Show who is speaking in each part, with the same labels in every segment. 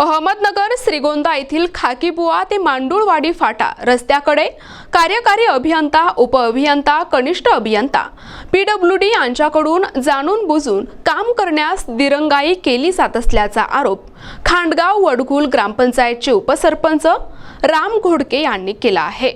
Speaker 1: अहमदनगर श्रीगोंदा येथील खाकीबुवा ते मांडूळवाडी फाटा रस्त्याकडे कार्यकारी अभियंता उपअभियंता कनिष्ठ अभियंता पीडब्ल्यू डी यांच्याकडून जाणून बुजून काम करण्यास दिरंगाई केली जात असल्याचा आरोप खांडगाव वडघुल ग्रामपंचायतचे उपसरपंच राम घोडके यांनी केला आहे.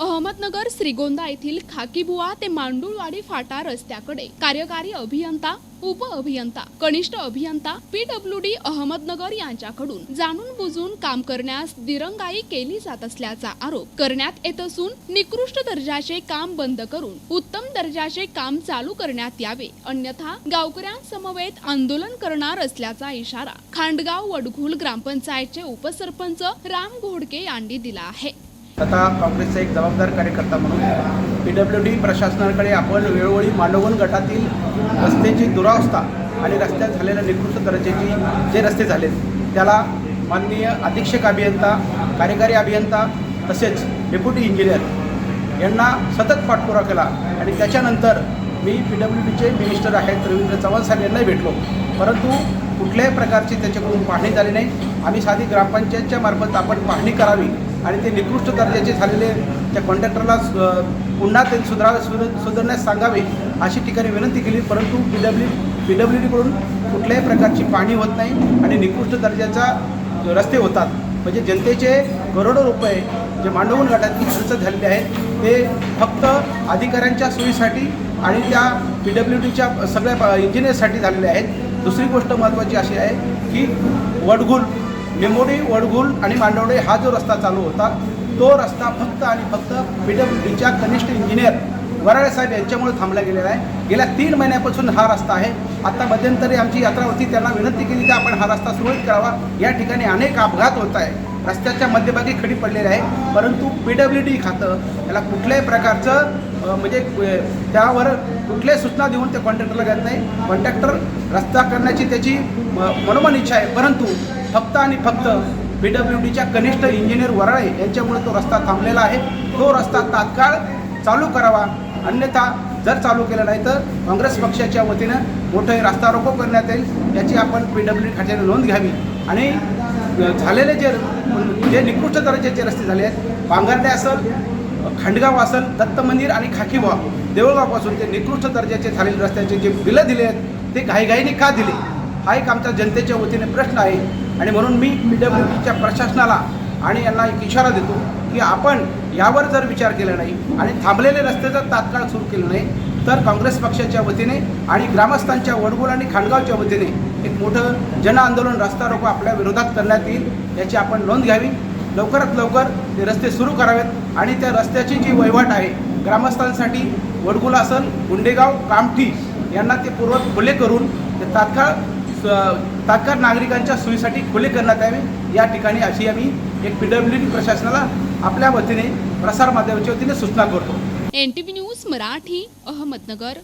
Speaker 1: अहमदनगर श्रीगोंदा येथील खाकीबुवा ते मांडुळवाडी फाटा रस्त्याकडे. कार्यकारी अभियंता उप अभियंता कनिष्ठ अभियंता पीडब्ल्यू डी अहमदनगर यांच्याकडून जाणून बुजून काम करण्यास दिरंगाई केली जात असल्याचा आरोप करण्यात येत असून निकृष्ट दर्जाचे काम बंद करून उत्तम दर्जाचे काम चालू करण्यात यावे. अन्यथा गावकऱ्यांसमवेत आंदोलन करणार असल्याचा इशारा खांडगाव वडघुल ग्रामपंचायतचे उपसरपंच राम घोडके यांनी दिला आहे.
Speaker 2: तथा काँग्रेसचा एक जबाबदार कार्यकर्ता म्हणून पी डब्ल्यू डी प्रशासनाकडे आपण वेळोवेळी मांडवगण गटातील रस्त्याची दुरावस्था आणि रस्त्यात झालेल्या निकृष्ट दर्जाची जे रस्ते झालेत त्याला माननीय अधीक्षक अभियंता कार्यकारी अभियंता तसेच डेप्युटी इंजिनियर यांना सतत पाठपुरा केला आणि त्याच्यानंतर मी पी डब्ल्यू डीचे मिनिस्टर आहेत रवींद्र चव्हाण साहेब यांनाही भेटलो. परंतु कुठल्याही प्रकारची त्याच्याकडून पाहणी झाली नाही. आम्ही साधी ग्रामपंचायतच्या मार्फत आपण पाहणी करावी आणि ते निकृष्ट दर्जाचे झालेले त्या कॉन्ट्रॅक्टरला पुन्हा ते सुधार सुध सुधारण्यास सांगावे अशी ठिकाणी विनंती केली. परंतु पी डब्ल्यू पी डब्ल्यू डीकडून कुठल्याही प्रकारची पाणी होत नाही आणि निकृष्ट दर्जाचा रस्ते होतात. म्हणजे जनतेचे करोडो रुपये जे मांडवून गटातील खर्च झालेले आहेत ते फक्त अधिकाऱ्यांच्या सोयीसाठी आणि त्या पी डब्ल्यू डीच्या सगळ्या इंजिनियरसाठी झालेले आहेत. दुसरी गोष्ट महत्त्वाची अशी आहे की वडघुल निंबोडी वडगुल आणि मांडवडे हा जो रस्ता चालू होता तो रस्ता फक्त आणि फक्त पी डब्ल्यू डीच्या कनिष्ठ इंजिनियर वराळे साहेब यांच्यामुळे थांबला गेलेला आहे. गेल्या तीन महिन्यापासून हा रस्ता आहे. आता मध्यंतरी आमची यात्रा होती त्यांना विनंती केली की आपण हा रस्ता सुरळीत करावा. या ठिकाणी अनेक अपघात होत आहे रस्त्याच्या मध्यभागी खडी पडलेली आहे परंतु पी डब्ल्यू डी खातं याला कुठल्याही प्रकारचं म्हणजे त्यावर कुठल्याही सूचना देऊन ते कॉन्ट्रॅक्टरला घेत नाही. कॉन्ट्रॅक्टर रस्ता करण्याची त्याची मनोमन इच्छा आहे. परंतु फक्त आणि फक्त पी डब्ल्यू डीच्या कनिष्ठ इंजिनियर वराळे यांच्यामुळे तो रस्ता थांबलेला आहे. तो रस्ता तात्काळ चालू करावा. अन्यथा जर चालू केलं नाही तर काँग्रेस पक्षाच्या वतीनं मोठं रस्ता रोको करण्यात येईल. याची आपण पी डब्ल्यू डी खात्याने नोंद घ्यावी. आणि झालेले जे जे निकृष्ट दर्जाचे रस्ते झाले आहेत पांघरणे असेल खंडगाव असेल दत्त मंदिर आणि खाकीबाव देऊळगावपासून ते निकृष्ट दर्जाचे झालेले रस्त्याचे जे बिलं दिले आहेत ते घाईघाईने का दिले? हा एक आमच्या जनतेच्या वतीने प्रश्न आहे. आणि म्हणून मी पी डब्ल्यू डीच्या प्रशासनाला आणि यांना एक इशारा देतो की आपण यावर जर विचार केला नाही आणि थांबलेले रस्ते जर तात्काळ सुरू केले नाही तर काँग्रेस पक्षाच्या वतीने आणि ग्रामस्थांच्या वडगोल आणि खांडगावच्या वतीने एक मोठं जन आंदोलन रस्ता रोको आपल्या विरोधात करण्यात येईल याची आपण नोंद घ्यावी. लवकरात लवकर ते रस्ते सुरू करावेत आणि त्या रस्त्याची जी वहिवाट आहे ग्रामस्थांसाठी वडगुलासन गुंडेगाव कामठी यांना ते पूर्व खुले करून ते तात्काळ तात्काळ नागरिकांच्या सोयीसाठी खुले करण्यात यावे. या ठिकाणी अशी आम्ही एक पी प्रशासनाला आपल्या वतीने प्रसारमाध्यमाच्या वतीने सूचना करतो.
Speaker 1: N T V news Marathi Ahmednagar.